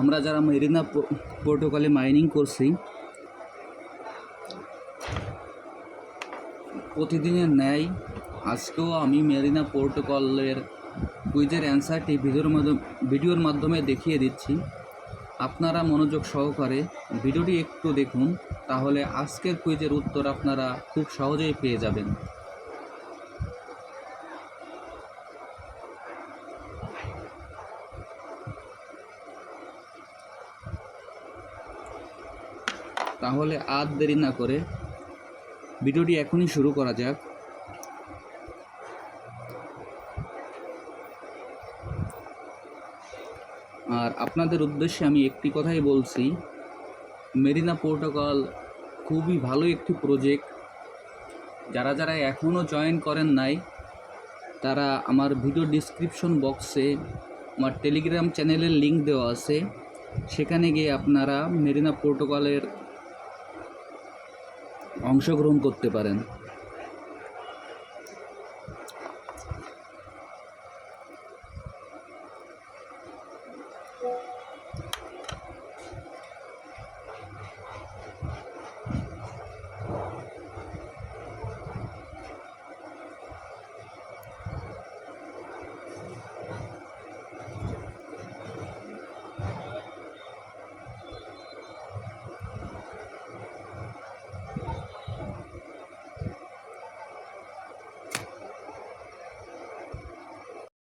আমরা যারা মেরিনা প্রোটোকলে মাইনিং করছি, প্রতিদিনের ন্যায়, আজকেও আমি মেরিনা প্রোটোকলের কুইজের অ্যান্সারটি ভিডিওর মাধ্যমে ভিডিওর মাধ্যমে দেখিয়ে দিচ্ছি। আপনারা মনোযোগ সহকারে ভিডিওটি একটু দেখুন, তাহলে আজকের কুইজের উত্তর আপনারা খুব সহজেই পেয়ে যাবেন। তাহলে আর দেরি না করে ভিডিওটি এখনই শুরু করা যাক। আর আপনাদের উদ্দেশ্যে আমি একটি কথাই বলছি, মেরিনা প্রোটোকল খুবই ভালো একটি প্রজেক্ট যারা যারা এখনও জয়েন করেন নাই, তারা আমার ভিডিও ডিসক্রিপশন বক্সে আমার টেলিগ্রাম চ্যানেলের লিংক দেওয়া আছে। সেখানে গিয়ে আপনারা মেরিনা প্রোটোকলের অংশগ্রহণ করতে পারেন।